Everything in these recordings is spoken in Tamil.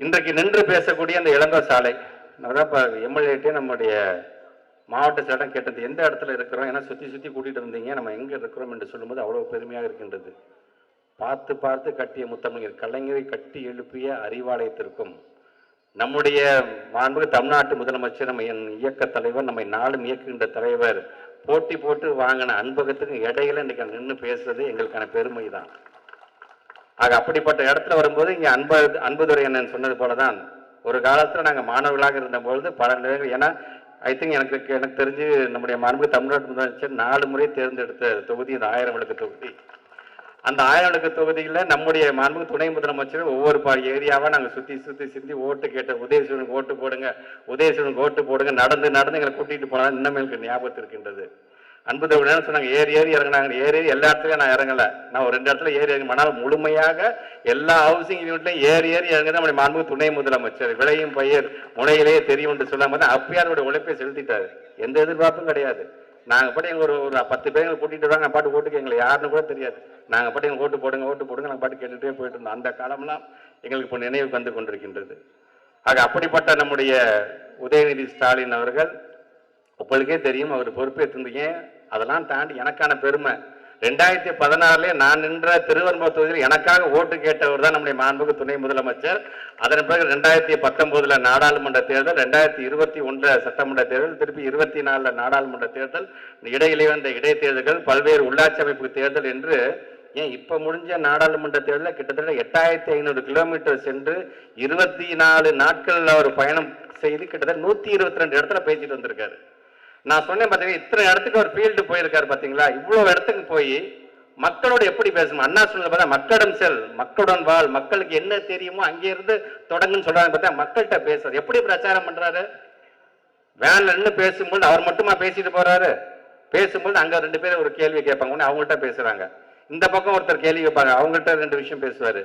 இன்றைக்கு நின்று பேசக்கூடிய அந்த இளங்கோ சாலை அதான் இப்போ எம்எல்ஏட்டே நம்முடைய மாவட்ட சட்டம் கேட்டது எந்த இடத்துல இருக்கிறோம்? ஏன்னா சுற்றி சுற்றி கூட்டிகிட்டு இருந்தீங்க. நம்ம எங்கே இருக்கிறோம்? என்று சொல்லும்போது அவ்வளோ பெருமையாக இருக்கின்றது. பார்த்து பார்த்து கட்டிய முத்தமிழர் கலைஞரை கட்டி எழுப்பிய அறிவாலயத்திற்கும் நம்முடைய மாண்புக தமிழ்நாட்டு முதலமைச்சர் நம்ம என் இயக்க தலைவர் நம்மை நாளும் இயக்குகின்ற தலைவர் போட்டி போட்டு வாங்கின அன்பகத்துக்கு இடையில இன்னைக்கு நின்று பேசுறது எங்களுக்கான பெருமை தான் ஆக அப்படிப்பட்ட இடத்துல வரும்போது இங்கே அன்பு அன்புதுரை அண்ணன் சொன்னது போலதான் ஒரு காலத்தில் நாங்கள் மாணவர்களாக இருந்தபொழுது பல நிலைகள் ஏன்னா ஐ திங்க் எனக்கு எனக்கு தெரிஞ்சு நம்முடைய மாண்பு தமிழ்நாட்டு முதலமைச்சர் நாலு முறை தேர்ந்தெடுத்த தொகுதி இந்த ஆயிரம் விளக்கு தொகுதி. அந்த ஆயிரம் விளக்கு தொகுதியில் நம்முடைய மாண்பு துணை முதலமைச்சர் ஒவ்வொரு பா ஏரியாவாக நாங்கள் சுற்றி சுற்றி சுற்றி ஓட்டு கேட்ட உதயசூரனுக்கு ஓட்டு போடுங்க உதயசூரனுக்கு ஓட்டு போடுங்க நடந்து நடந்து எங்களை கூட்டிகிட்டு போனால் இன்னும் எனக்கு ஞாபகத்திருக்கின்றது அன்பு தமிழ் சொன்னாங்க ஏறி ஏறி இறங்குனாங்க. ஏறி ஏறி எல்லா இடத்துலையும் நான் இறங்கல. நான் ஒரு ரெண்டு இடத்துல ஏறி இறங்க ஆனால் முழுமையாக எல்லா ஹவுசிங் யூனிட்லையும் ஏறி ஏறி இறங்குது நம்முடைய மாண்பு துணை முதலமைச்சர். விளையும் பயிர் முனையிலேயே தெரியும் என்று சொல்லாம தான் அப்பயாரோட உழைப்பை செலுத்திட்டாரு. எந்த எதிர்பார்ப்பும் கிடையாது. நாங்கள் பாட்டு எங்கள் ஒரு ஒரு பத்து பேர் எங்களை கூட்டிட்டு வராங்க பாட்டு ஓட்டுக்கு எங்களை யாருன்னு கூட தெரியாது. நாங்கள் பாட்டு எங்கள் ஓட்டு போடுங்க ஓட்டு போடுங்க நாங்கள் பாட்டு கேட்டுகிட்டே போயிட்டு இருந்தோம். அந்த காலம்லாம் எங்களுக்கு இப்போ நினைவுக்கு வந்து கொண்டிருக்கின்றது. ஆக அப்படிப்பட்ட நம்முடைய உதயநிதி ஸ்டாலின் அவர்கள் உங்களுக்கே தெரியும் அவர் பொறுப்பேற்றிருந்தீங்க. அதெல்லாம் தாண்டி எனக்கான பெருமை. ரெண்டாயிரத்தி பதினாறுல நான் நின்ற திருவெரும்பூர் தொகுதியில் எனக்காக ஓட்டு கேட்டவர் தான் நம்முடைய மாண்புக்கு துணை முதலமைச்சர். அதன் பிறகு ரெண்டாயிரத்தி பத்தொன்பதுல நாடாளுமன்ற தேர்தல் ரெண்டாயிரத்தி இருபத்தி ஒன்று சட்டமன்ற தேர்தல் திருப்பி இருபத்தி நாலுல நாடாளுமன்ற தேர்தல் இடையிலே வந்த இடைத்தேர்தல்கள் பல்வேறு உள்ளாட்சி அமைப்பு தேர்தல் என்று ஏன் இப்போ முடிஞ்ச நாடாளுமன்ற தேர்தலில் கிட்டத்தட்ட எட்டாயிரத்தி ஐநூறு கிலோமீட்டர் சென்று இருபத்தி நாலு நாட்களில் அவர் பயணம் செய்து கிட்டத்தட்ட நூற்றி இருபத்தி ரெண்டு இடத்துல பேசிட்டு வந்திருக்காரு. நான் சொன்னேன் பார்த்தீங்கன்னா இத்தனை இடத்துக்கு ஒரு ஃபீல்டு போயிருக்காரு பார்த்தீங்களா இவ்வளோ இடத்துக்கு போய் மக்களோட எப்படி பேசணும்? அண்ணா சொன்னது பார்த்தா மக்களிடம் செல் மக்களுடன் வாழ் மக்களுக்கு என்ன தெரியுமோ அங்கே இருந்து தொடங்குன்னு சொல்றாங்க பார்த்தா மக்கள்கிட்ட பேசுறது. எப்படி பிரச்சாரம் பண்றாரு? வேன்ல நின்று பேசும்போது அவர் மட்டுமா பேசிட்டு போறாரு? பேசும்போது அங்க ரெண்டு பேரும் ஒரு கேள்வி கேட்பாங்க உடனே அவங்கள்ட்ட பேசுறாங்க. இந்த பக்கம் ஒருத்தர் கேள்வி கேட்பாங்க அவங்கள்ட்ட ரெண்டு விஷயம் பேசுவாரு.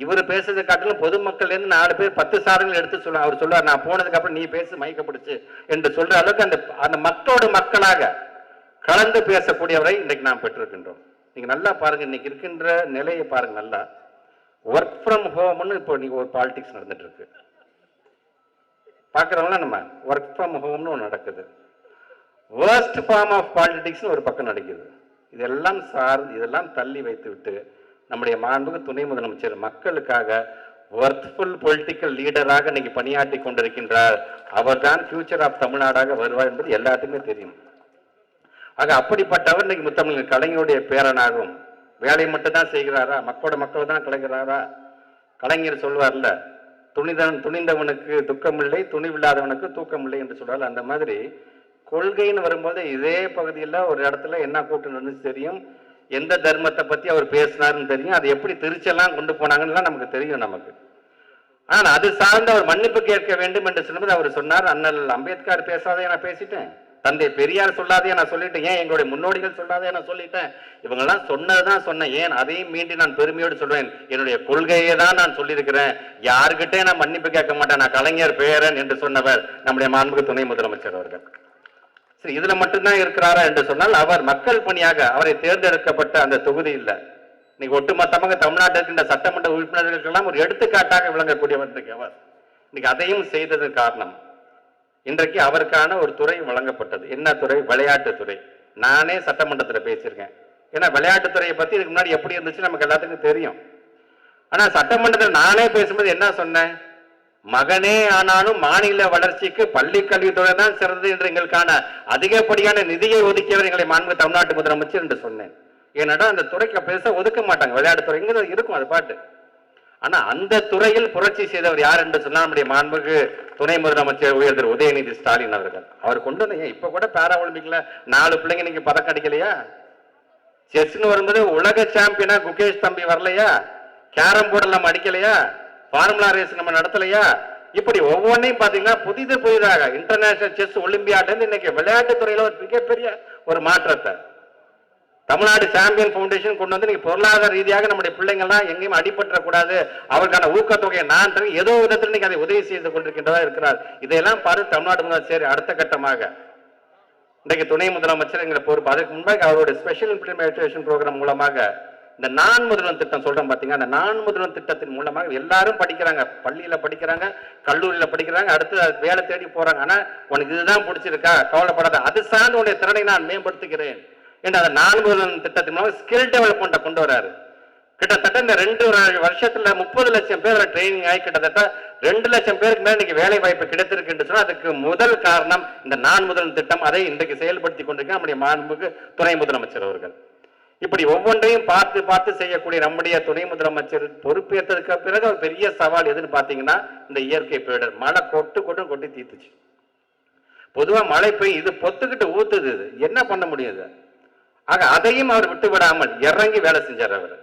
இவர் பேசுறதை காட்டிலும் பொதுமக்கள்லேருந்து நாலு பேர் பத்து சாதனைகள் எடுத்து சொல்ல அவர் சொல்லுவார் நான் போனதுக்கப்புறம் நீ பேசு மயக்கப்படுச்சு என்று சொல்ற அளவுக்கு அந்த அந்த மக்களோடு மக்களாக கலந்து பேசக்கூடியவரை இன்றைக்கு நாம் பெற்றிருக்கின்றோம். நீங்கள் நல்லா பாருங்கள் இன்னைக்கு இருக்கின்ற நிலையை பாருங்க நல்லா. ஒர்க் ஃப்ரம் ஹோம்னு இப்போ நீங்கள் ஒரு பாலிடிக்ஸ் நடந்துட்டு இருக்கு பார்க்குறவங்களாம் நம்ம? ஒர்க் ஃப்ரம் ஹோம்னு ஒன்று நடக்குது. வேர்ஸ்ட் ஃபார்ம் ஆஃப் பாலிடிக்ஸ்னு ஒரு பக்கம் நடக்குது. இதெல்லாம் சார்ந்து இதெல்லாம் தள்ளி வைத்து விட்டு நம்முடைய மாண்புக்கு துணை முதலமைச்சர் மக்களுக்காக ஒர்த்ஃபுல் பொலிட்டிக்கல் லீடராக இன்னைக்கு பணியாற்றி கொண்டிருக்கின்றார். அவர்தான் ஃபியூச்சர் ஆஃப் தமிழ்நாடாக வருவார் என்பது எல்லாத்துக்குமே தெரியும். ஆக அப்படிப்பட்டவர் இன்னைக்கு முத்தமிழ் கலைஞருடைய பேரனாகும் வேலை மட்டும் தான் செய்கிறாரா? மக்களோட மக்கள் தான் கலைகிறாரா? கலைஞர் சொல்வார்ல துணிதன் துணிந்தவனுக்கு துக்கமில்லை துணிவில்லாதவனுக்கு தூக்கமில்லை என்று சொல்றாரு அந்த மாதிரி கொள்கைன்னு வரும்போது இதே பகுதியில் ஒரு இடத்துல என்ன கூட்டம் நடந்துச்சு தெரியும்? எந்த தர்மத்தை பற்றி அவர் பேசினாருன்னு தெரியும். அது எப்படி திருச்செல்லாம் கொண்டு போனாங்கன்னு நமக்கு தெரியும் நமக்கு. ஆனால் அது சார்ந்து அவர் மன்னிப்பு கேட்க வேண்டும் என்று சொல்லும்போது அவர் சொன்னார் அண்ணல் அம்பேத்கர் பேசாதே நான் பேசிட்டேன். தந்தை பெரியார் சொல்லாதே நான் சொல்லிட்டேன். ஏன் எங்களுடைய முன்னோடிகள் சொல்லாதே நான் சொல்லிட்டேன். இவங்கெல்லாம் சொன்னதுதான் சொன்னேன். ஏன்? அதையும் மீண்டும் நான் பெருமையோடு சொல்வேன். என்னுடைய கொள்கையை தான் நான் சொல்லியிருக்கிறேன். யாருக்கிட்டே நான் மன்னிப்பு கேட்க மாட்டேன். நான் கலைஞர் பேரன் என்று சொன்னவர் நம்முடைய மாண்புக்கு துணை முதலமைச்சர் அவர்கள். இதுல மட்டும்தான் இருக்கிறாரா என்று சொன்னால் அவர் மக்கள் பணியாக அவரை தேர்ந்தெடுக்கப்பட்ட அந்த தொகுதி இல்ல. இன்னைக்கு ஒட்டுமொத்தமாக தமிழ்நாட்டில் இருக்கின்ற சட்டமன்ற உறுப்பினர்களுக்கெல்லாம் ஒரு எடுத்துக்காட்டாக விளங்கக்கூடியவர் இன்றைக்கு அவர். இன்னைக்கு அதையும் செய்தது காரணம் இன்றைக்கு அவருக்கான ஒரு துறை வழங்கப்பட்டது. என்ன துறை? விளையாட்டுத்துறை நானே சட்டமன்றத்தில் பேசியிருக்கேன். ஏன்னா விளையாட்டுத்துறையை பத்தி இதுக்கு முன்னாடி எப்படி இருந்துச்சு நமக்கு எல்லாத்துக்கும் தெரியும். ஆனா சட்டமன்றத்தில் நானே பேசும்போது என்ன சொன்னேன்? மகனே ஆனாலும் மாநில வளர்ச்சிக்கு பள்ளி கல்வித்துறை தான் சிறந்தது என்று எங்களுக்கான அதிகப்படியான நிதியை ஒதுக்கியவர் எங்களை மாண்பு தமிழ்நாட்டு முதலமைச்சர் என்று சொன்னேன். ஏன்னா அந்த துறைக்கு பேச ஒதுக்க மாட்டாங்க. விளையாட்டுத்துறை இங்க இருக்கும் அது பாட்டு. ஆனா அந்த துறையில் புரட்சி செய்தவர் யார் என்று சொன்னால் நம்முடைய மாண்புக்கு துணை முதலமைச்சர் உயர் திரு உதயநிதி ஸ்டாலின் அவர்கள். அவர் கொண்டு வந்தீங்க இப்ப கூட பேரா ஒலிம்பிக்ல நாலு பிள்ளைங்க நீங்க பதக்கம் அடிக்கலையா? செஸ்னு வரும்போது உலக சாம்பியனா குகேஷ் தம்பி வரலையா? கேரம் போர்டு நம்ம அடிக்கலையா? ஃபார்முலா ரேஸ் நம்ம நடத்தலையா? இப்படி ஒவ்வொன்றையும் பார்த்தீங்கன்னா புதிது புதிதாக இன்டர்நேஷனல் செஸ் ஒலிம்பியாட்லேருந்து இன்னைக்கு விளையாட்டுத் துறையில் ஒரு மிகப்பெரிய ஒரு மாற்றத்தை. தமிழ்நாடு சாம்பியன் ஃபவுண்டேஷன் கொண்டு வந்து நீங்கள் பொருளாதார ரீதியாக நம்முடைய பிள்ளைங்கள்லாம் எங்கேயும் அடிபற்றக்கூடாது அவருக்கான ஊக்கத்தொகையை நான் தரேன். ஏதோ விதத்தில் நீங்கள் அதை உதவி செய்து கொண்டிருக்கின்றதா இருக்கிறார். இதையெல்லாம் பார்த்து தமிழ்நாடு முதலமைச்சர் சரி அடுத்த கட்டமாக இன்றைக்கு துணை முதலமைச்சர் எங்களை பொறுப்பு. அதுக்கு முன்பாக அவருடைய ஸ்பெஷல் இம்ப்ளிமெண்டேஷன் ப்ரோக்ராம் மூலமாக இந்த நான் முதல்வன் திட்டம் சொல்றேன் பார்த்தீங்கன்னா அந்த நான் முதல்வன் திட்டத்தின் மூலமாக எல்லாரும் படிக்கிறாங்க. பள்ளியில படிக்கிறாங்க கல்லூரியில படிக்கிறாங்க அடுத்து அது வேலை தேடி போறாங்க. ஆனா உனக்கு இதுதான் பிடிச்சிருக்கா? கவலைப்படாத. அது சார்ந்த உடைய திறனை நான் மேம்படுத்துகிறேன். என்று அந்த நான் முதல்வன் திட்டத்தின் மூலமாக ஸ்கில் டெவலப்மெண்ட்டை கொண்டு வராரு. கிட்டத்தட்ட இந்த ரெண்டு வருஷத்துல முப்பது லட்சம் பேர் ட்ரைனிங் ஆகி கிட்டத்தட்ட ரெண்டு லட்சம் பேருக்கு மேல இன்னைக்கு வேலை வாய்ப்பு கிடைத்திருக்கு என்று சொன்னா அதுக்கு முதல் காரணம் இந்த நான் முதல் திட்டம். அதை இன்றைக்கு செயல்படுத்தி கொண்டிருக்க நம்முடைய மாண்புக்கு துணை முதலமைச்சர் அவர்கள். இப்படி ஒவ்வொன்றையும் பார்த்து பார்த்து செய்யக்கூடிய நம்முடைய துணை முதலமைச்சர் பொறுப்பேற்றதுக்கு பிறகு ஒரு பெரிய சவால் எதுன்னு பார்த்தீங்கன்னா இந்த இயற்கை பேரிடர். மழை கொட்டு கொட்டு கொட்டி தீர்த்துச்சு பொதுவாக மழை பெய்யும் இது பொத்துக்கிட்டு ஊத்துது இது. என்ன பண்ண முடியுது ஆக அதையும் அவர் விட்டு விடாமல் இறங்கி வேலை செஞ்சார் அவர்.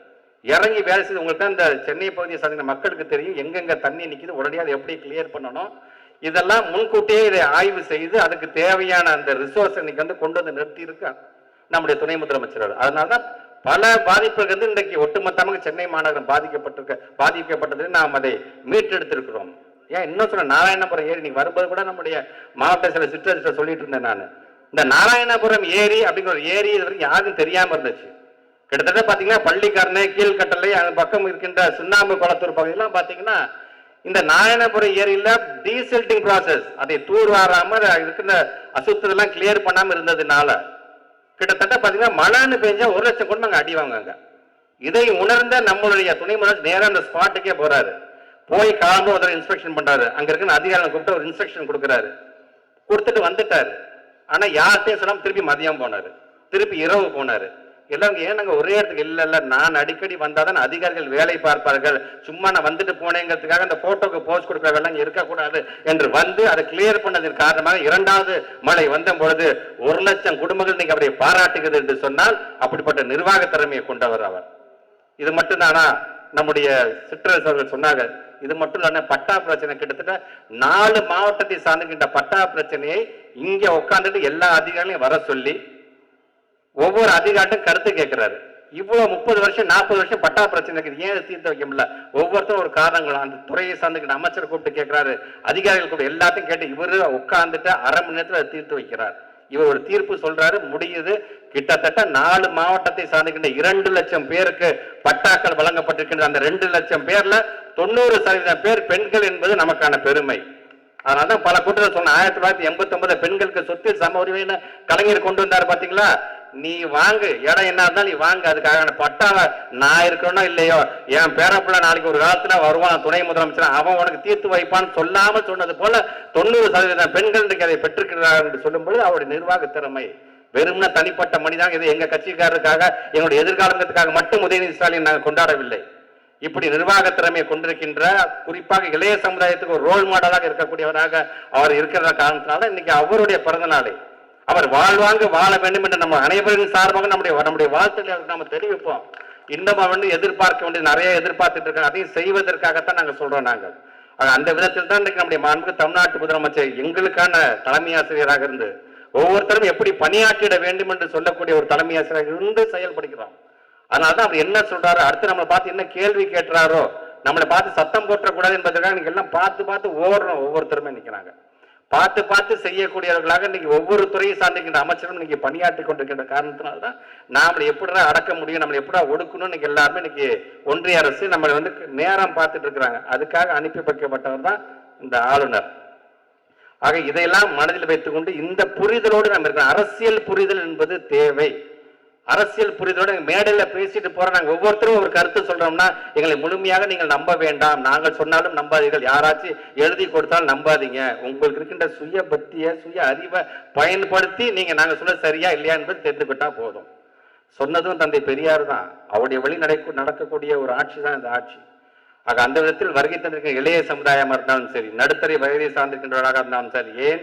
இறங்கி வேலை செய்து உங்களுக்கு தான் இந்த சென்னை பகுதியை சார்ந்த மக்களுக்கு தெரியும் எங்கெங்க தண்ணி நிற்கிது உடனே அதை எப்படி கிளியர் பண்ணணும்? இதெல்லாம் முன்கூட்டியே இதை ஆய்வு செய்து அதுக்கு தேவையான அந்த ரிசோர்ஸ் இன்னைக்கு வந்து கொண்டு வந்து நிறுத்தி இருக்கான் நம்முடைய துணை முதலமைச்சர் அவர். அதனாலதான் பல பாதிப்புகள் வந்து இன்றைக்கு ஒட்டுமொத்தமாக சென்னை மாநகரம் பாதிக்கப்பட்டிருக்க பாதிக்கப்பட்டது நாம் அதை மீட்டெடுத்திருக்கிறோம். ஏன் இன்னும் சொல்ல நாராயணபுரம் ஏரி நீங்க வரும்போது கூட நம்முடைய மாவட்ட சில சிற்றரசை சொல்லிட்டு இருந்தேன் நான். இந்த நாராயணபுரம் ஏரி அப்படிங்கிற ஒரு ஏரி இது வரைக்கும் யாருக்கும் தெரியாம இருந்துச்சு. கிட்டத்தட்ட பாத்தீங்கன்னா பள்ளிக்காரனை கீழ்கட்டளை அந்த பக்கம் இருக்கின்ற சுண்ணாம்பு குளத்தூர் பகுதியெல்லாம் பாத்தீங்கன்னா இந்த நாராயணபுரம் ஏரியில டீசல்டிங் ப்ராசஸ் அதை தூர்வாராம இருக்கிற அசுத்ததெல்லாம் கிளியர் பண்ணாம இருந்ததுனால கிட்டத்தட்ட பார்த்தீங்கன்னா மழைன்னு பெஞ்சா ஒரு லட்சம் கூட நாங்கள் அடி வாங்குவாங்க. இதை உணர்ந்த நம்மளுடைய துணை முதல்வர் நேராக அந்த ஸ்பாட்டுக்கே போறாரு. போய் காலம்பு ஒரு இன்ஸ்பெக்ஷன் பண்றாரு. அங்க இருக்கிற அதிகாரம் கூப்பிட்டு ஒரு இன்ஸ்பெக்ஷன் கொடுக்குறாரு. கொடுத்துட்டு வந்துட்டாரு. ஆனா யார்கிட்டயும் சொல்லாம திருப்பி மதியம் போனாரு. திருப்பி இரவு போனாரு. எல்லாம் ஏன் நாங்கள் ஒரே இடத்துக்கு இல்லை இல்லை. நான் அடிக்கடி வந்தால் தான் அதிகாரிகள் வேலை பார்ப்பார்கள். சும்மா நான் வந்துட்டு போனேங்கிறதுக்காக அந்த போட்டோக்கு போஸ்ட் கொடுக்குற இருக்கக்கூடாது என்று வந்து அதை கிளியர் பண்ணதன் காரணமாக இரண்டாவது மழை வந்த பொழுது ஒரு லட்சம் குடும்பங்கள் இன்னைக்கு அவரை பாராட்டுகிறது என்று சொன்னால் அப்படிப்பட்ட நிர்வாக திறமையை கொண்டவர் அவர். இது மட்டும்தானா? நம்முடைய சிற்றரசு அவர்கள் சொன்னாங்க. இது மட்டும் இல்லாம பட்டா பிரச்சனை கிட்டத்தட்ட நாலு மாவட்டத்தை சார்ந்துகின்ற பட்டா பிரச்சனையை இங்க உட்காந்துட்டு எல்லா அதிகாரிகளையும் வர சொல்லி ஒவ்வொரு அதிகாரிட்டும் கருத்து கேட்கிறாரு. இவ்வளவு முப்பது வருஷம் நாற்பது வருஷம் பட்டா பிரச்சனை இருக்குது. ஏன் தீர்த்து வைக்க முடியல? ஒவ்வொருத்தரும் ஒரு காரணங்கள். அந்த துறையை சார்ந்துக்கிட்ட அமைச்சர் கூப்பிட்டு கேட்கிறாரு. அதிகாரிகள் கூட எல்லாத்தையும் கேட்டு இவரு உட்கார்ந்துட்டு அரை மணி நேரத்தில் அதை தீர்த்து வைக்கிறார். இவர் ஒரு தீர்ப்பு சொல்றாரு முடியுது. கிட்டத்தட்ட நாலு மாவட்டத்தை சார்ந்துக்கின்ற இரண்டு லட்சம் பேருக்கு பட்டாக்கள் வழங்கப்பட்டிருக்கின்ற அந்த ரெண்டு லட்சம் பேர்ல தொண்ணூறு சதவீதம் பேர் பெண்கள் என்பது நமக்கான பெருமை. அதனாலதான் பல கூட்டத்தில் சொன்ன ஆயிரத்தி தொள்ளாயிரத்தி எண்பத்தி ஒன்பது பெண்களுக்கு சொத்தில் சம உரிமைன்னு கலைஞர் கொண்டு வந்தார் பாத்தீங்களா? நீ வாங்கு. இடம் என்ன இருந்தாலும் நீ வாங்கு. அதுக்காக பட்டாவை நான் இருக்கணும் இல்லையோ? என் பேரப்பிள்ள நாளைக்கு ஒரு காலத்துல வருவான். துணை முதலமைச்சர். அவன் உனக்கு தீர்த்து வைப்பான்னு சொல்லாம சொன்னது போல தொண்ணூறு சதவீதம் பெண்கள் இன்றைக்கு அதை பெற்றிருக்கிறார்கள் என்று சொல்லும்போது அவருடைய நிர்வாக திறமை. வெறும்னா தனிப்பட்ட மனிதனாக இது எங்க கட்சிக்காரருக்காக எங்களுடைய எதிர்காலத்துக்காக மட்டும் உதயநிதி ஸ்டாலின் நாங்கள் கொண்டாடவில்லை. இப்படி நிர்வாக திறமையை கொண்டிருக்கின்ற குறிப்பாக இளைய சமுதாயத்துக்கு ஒரு ரோல் மாடலாக இருக்கக்கூடியவராக அவர் இருக்கிற காரணத்தினால இன்னைக்கு அவருடைய பிறந்த நாளை. அவர் வாழ்வாங்க வாழ வேண்டும் என்று நம்ம அனைவரின் சார்பாக நம்முடைய நம்முடைய வாழ்த்துக்களை நம்ம தெரிவிப்போம். இன்னும் வந்து எதிர்பார்க்க வேண்டிய நிறைய எதிர்பார்த்துட்டு இருக்காங்க. அதையும் செய்வதற்காகத்தான் நாங்கள் சொல்றோம் நாங்கள். அந்த விதத்தில் தான் இன்னைக்கு நம்முடைய மாண்பு தமிழ்நாட்டு முதலமைச்சர் எங்களுக்கான தலைமை ஆசிரியராக இருந்து ஒவ்வொருத்தரும் எப்படி பணியாற்றிட வேண்டும் என்று சொல்லக்கூடிய ஒரு தலைமை ஆசிரியராக இருந்து செயல்படுகிறோம். அதனாலதான் அவர் என்ன சொல்றாரு அடுத்து நம்மளை பார்த்து என்ன கேள்வி கேட்டுறாரோ நம்மளை பார்த்து சத்தம் போட்டக்கூடாது என்பதற்காக நீங்க எல்லாம் பார்த்து பார்த்து ஓடுறோம் ஒவ்வொருத்தருமே நிற்கிறாங்க பார்த்து பார்த்து செய்யக்கூடியவர்களாக இன்னைக்கு ஒவ்வொரு துறையை சார்ந்திருக்கின்ற அமைச்சரும் இன்னைக்கு பணியாற்றி கொண்டிருக்கின்ற காரணத்தினால்தான் நாமளை எப்படிடா அடக்க முடியும் நம்மளை எப்படா ஒடுக்கணும் இன்னைக்கு எல்லாருமே இன்னைக்கு ஒன்றிய அரசு நம்மளை வந்து நேரம் பார்த்துட்டு இருக்கிறாங்க. அதுக்காக அனுப்பி வைக்கப்பட்டவர் தான் இந்த ஆளுநர். ஆக இதையெல்லாம் மனதில் வைத்துக்கொண்டு இந்த புரிதலோடு நம்ம இருக்கிறோம் அரசியல் புரிதல் என்பது தேவை. அரசியல் புரிதோடு மேடையில் பேசிட்டு போற நாங்க ஒவ்வொருத்தரும் ஒரு கருத்து சொல்றோம்னா எங்களை முழுமையாக நீங்கள் நம்ப வேண்டாம். நாங்கள் சொன்னாலும் நம்பாதீர்கள். யாராச்சும் எழுதி கொடுத்தாலும் நம்பாதீங்க. உங்களுக்கு இருக்கின்ற சுய பக்திய சுய அறிவை பயன்படுத்தி நீங்க நாங்க சொல்ல சரியா இல்லையா என்பது தெரிந்துக்கிட்டா போதும். சொன்னதும் தந்தை பெரியார் தான். அவருடைய வழி நடக்க நடக்கக்கூடிய ஒரு ஆட்சி தான் இந்த ஆட்சி. ஆக அந்த விதத்தில் வருகை தந்திருக்கிற இளைய சமுதாயமா இருந்தாலும் சரி நடுத்தரை வயதை சார்ந்திருக்கின்றவராக இருந்தாலும் சரி ஏன்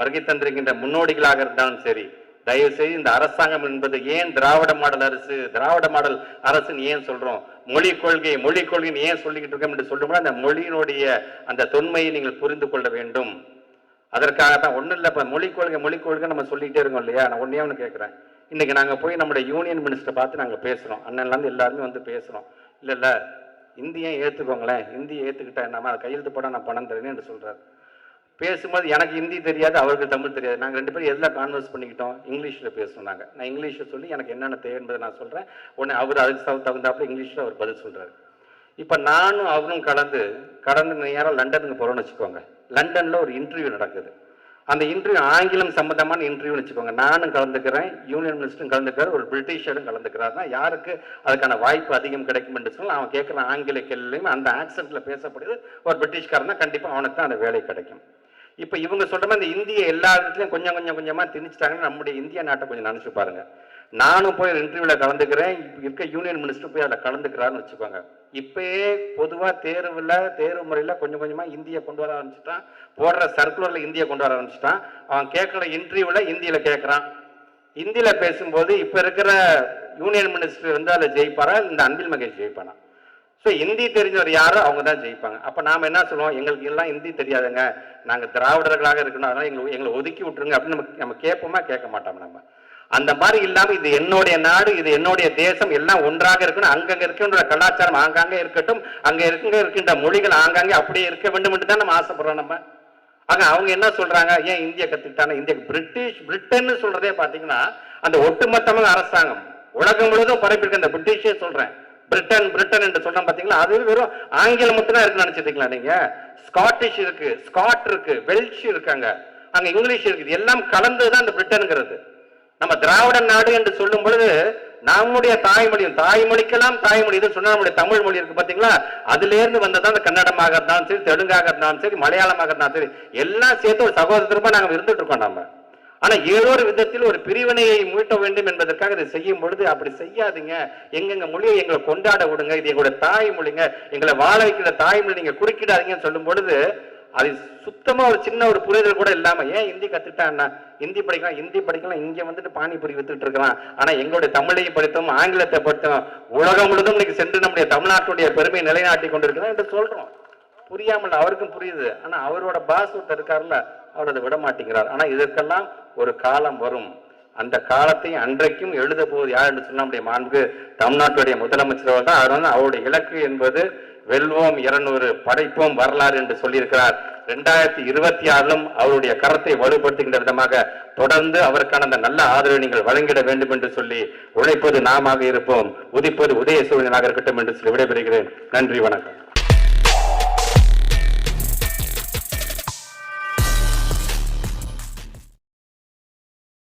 வருகை தந்திருக்கின்ற முன்னோடிகளாக இருந்தாலும் சரி தயவு செய்து இந்த அரசாங்கம் என்பது ஏன் திராவிட மாடல் அரசு திராவிட மாடல் அரசுன்னு ஏன் சொல்றோம்? மொழி கொள்கை மொழி கொள்கைன்னு ஏன் சொல்லிக்கிட்டு இருக்கோம் என்று சொல்லும்போது அந்த மொழியினுடைய அந்த தொன்மையை நீங்கள் புரிந்து கொள்ள வேண்டும். அதற்காக தான் ஒன்றும் இல்லை இப்போ மொழி கொள்கை மொழி கொள்கை நம்ம சொல்லிக்கிட்டே இருக்கோம் இல்லையா? நான் ஒன்றே ஒன்று கேட்குறேன் இன்றைக்கி நாங்கள் போய் நம்முடைய யூனியன் மினிஸ்டரை பார்த்து நாங்கள் பேசுகிறோம் அண்ணன்லேருந்து எல்லாருமே வந்து பேசுகிறோம் இல்லை இல்லை இந்தியை ஏற்றுக்கோங்களேன் இந்தியை ஏற்றுக்கிட்டா என்னமா கையெழுத்து போட நான் பணம் தரேன்னு என்று சொல்கிறார் பேசும்போது எனக்கு ஹிந்தி தெரியாது அவருக்கு தமிழ் தெரியாது. நாங்கள் ரெண்டு பேரும் எதில் கான்வர்ஸ் பண்ணிக்கிட்டோம்? இங்கிலீஷில் பேசணும் நாங்கள் நான் இங்கிலீஷில் சொல்லி எனக்கு என்னென்ன தேவை என்பதை நான் சொல்கிறேன் உடனே அவர் அதுக்கு தகு- தகுந்தாப்புல இங்கிலீஷில் அவர் பதில் சொல்கிறாரு இப்போ நானும் அவரும் கலந்து கடந்து நேராக லண்டனுக்கு போகிறோம்னு வச்சுக்கோங்க. லண்டனில் ஒரு இன்டர்வியூ நடக்குது. அந்த இன்டர்வியூ ஆங்கிலம் சம்பந்தமான இன்டர்வியூன்னு வச்சுக்கோங்க. நானும் கலந்துக்கிறேன் யூனியன் மினிஸ்டரும் கலந்துக்கிறார் ஒரு பிரிட்டிஷரும் கலந்துக்கிறாருன்னா யாருக்கு அதுக்கான வாய்ப்பு அதிகம் கிடைக்கும் என்று சொன்னால் அவன் கேட்குற ஆங்கில கேள்வியும் அந்த ஆக்சென்ட்ல பேசப்படுது ஒரு பிரிட்டிஷ்காரன் தான் கண்டிப்பாக அவனுக்கு தான் அந்த வேலை கிடைக்கும். இப்போ இவங்க சொல்ற மாதிரி இந்த இந்திய எல்லா இடத்துலையும் கொஞ்சம் கொஞ்சம் கொஞ்சமாக திணிச்சிட்டாங்கன்னா நம்முடைய இந்திய நாட்டை கொஞ்சம் நினச்சி பாருங்க. நானும் போய் இன்டர்வியூவில் கலந்துக்கிறேன். இருக்க யூனியன் மினிஸ்டர் போய் அதில் கலந்துக்கிறாருன்னு வச்சுக்கோங்க. இப்பயே பொதுவாக தேர்வில் தேர்வு முறையில் கொஞ்சம் கொஞ்சமாக இந்தியை கொண்டு வர ஆரம்பிச்சுட்டான். போடுற சர்க்குலரில் இந்தியை கொண்டு வர ஆரம்பிச்சுட்டான். அவன் கேட்குற இன்டர்வியூவில் இந்தியில் கேட்குறான். இந்தியில் பேசும்போது இப்போ இருக்கிற யூனியன் மினிஸ்டர் வந்து அதில் ஜெயிப்பாரா? இந்த அன்பில் மகேஷ் ஜெயிப்பானா? ஸோ ஹிந்தி தெரிஞ்சவர் யாரோ அவங்க தான் ஜெயிப்பாங்க. அப்போ நாம் என்ன சொல்லுவோம்? எங்களுக்கு எல்லாம் ஹிந்தி தெரியாதுங்க. நாங்கள் திராவிடர்களாக இருக்கணும். அதனால் எங்களை எங்களை ஒதுக்கி விட்டுருங்க அப்படின்னு நம்ம நம்ம கேட்போமா? கேட்க மாட்டோம் நம்ம? அந்த மாதிரி இல்லாமல் இது என்னுடைய நாடு இது என்னுடைய தேசம் எல்லாம் ஒன்றாக இருக்கணும். அங்கங்கே இருக்கின்ற கலாச்சாரம் ஆங்காங்கே இருக்கட்டும். அங்கே இருக்க இருக்கின்ற மொழிகள் ஆங்காங்கே அப்படியே இருக்க வேண்டும் என்று தான் நம்ம ஆசைப்படுறோம் நம்ம. ஆக அவங்க என்ன சொல்றாங்க? ஏன் இந்திய கத்துக்கிட்டாங்க? இந்திய பிரிட்டிஷ் பிரிட்டன்னு சொல்றதே பாத்தீங்கன்னா அந்த ஒட்டுமொத்தமாக அரசாங்கம். உலகம் முழுவதும் பரப்பியிருக்க அந்த பிரிட்டிஷே சொல்றேன். பிரிட்டன் பிரிட்டன் என்று சொன்னோம் பாத்தீங்களா? அது வெறும் ஆங்கிலம் மட்டும் தான் இருக்குன்னு நினைச்சிட்டீங்களா நீங்க? ஸ்காட்டிஷ் இருக்கு ஸ்காட் இருக்கு வெல்ஷ் இருக்காங்க. அங்க இங்கிலீஷ் இருக்கு. எல்லாம் கலந்துதான் அந்த பிரிட்டனுங்கிறது. நம்ம திராவிட நாடு என்று சொல்லும் பொழுது நம்முடைய தாய்மொழியும் தாய்மொழிக்கெல்லாம் தாய்மொழி இது சொன்னா நம்முடைய தமிழ் மொழி இருக்கு பாத்தீங்களா? அதுல இருந்து வந்ததான் அந்த கன்னடமாக இருந்தாலும் சரி தெலுங்காக இருந்தாலும் சரி மலையாளமாக இருந்தாலும் சரி. எல்லாம் சேர்த்து ஒரு சகோதரமா நாங்க இருந்துட்டு இருக்கோம் நம்ம ஆனா ஏதோ ஒரு விதத்தில் ஒரு பிரிவினையை மீட்ட வேண்டும் என்பதற்காக இதை செய்யும் பொழுது அப்படி செய்யாதீங்க. எங்கெங்க மொழியை எங்களை கொண்டாட விடுங்க. இது எங்களோட தாய்மொழிங்க எங்களை வாழ வைக்கிற தாய்மொழி நீங்க குறுக்கிடாதீங்கன்னு சொல்லும் பொழுது அது சுத்தமா ஒரு சின்ன ஒரு புரிதல் கூட இல்லாம ஏன் ஹிந்தி கத்துட்டான்னா ஹிந்தி படிக்கலாம் ஹிந்தி படிக்கலாம். இங்க வந்துட்டு பானிபுரி வித்துட்டு இருக்கலாம். ஆனா எங்களுடைய தமிழையும் படித்தோம் ஆங்கிலத்தை படித்தோம். உலகம் முழுதும் இன்னைக்கு சென்று நம்முடைய தமிழ்நாட்டுடைய பெருமையை நிலைநாட்டி கொண்டிருக்கிறோம் என்று சொல்றோம். புரியாமல் அவருக்கும் புரியுது. ஆனா அவரோட பாஸ் ஒருத்தர் இருக்காருல்ல அவர் அதை விட மாட்டேங்கிறார் ஆனால் இதற்கெல்லாம் ஒரு காலம் வரும். அந்த காலத்தை அன்றைக்கும் எழுத போவது யார் என்று சொன்னால் நம்முடைய மாண்பு தமிழ்நாட்டுடைய முதலமைச்சர் தான். அவர் வந்து அவருடைய இலக்கு என்பது வெல்வோம் இருநூறு படைப்போம் வரலாறு என்று சொல்லியிருக்கிறார். ரெண்டாயிரத்தி இருபத்தி ஆறிலும் அவருடைய கரத்தை வலுப்படுத்துகின்ற விதமாக தொடர்ந்து அவருக்கான அந்த நல்ல ஆதரவை நீங்கள் வழங்கிட வேண்டும் என்று சொல்லி உழைப்பது நாமாக இருப்போம். உதிப்பது உதய சூழ்நிலாக இருக்கட்டும் என்று சொல்லி விடைபெறுகிறேன். நன்றி வணக்கம்.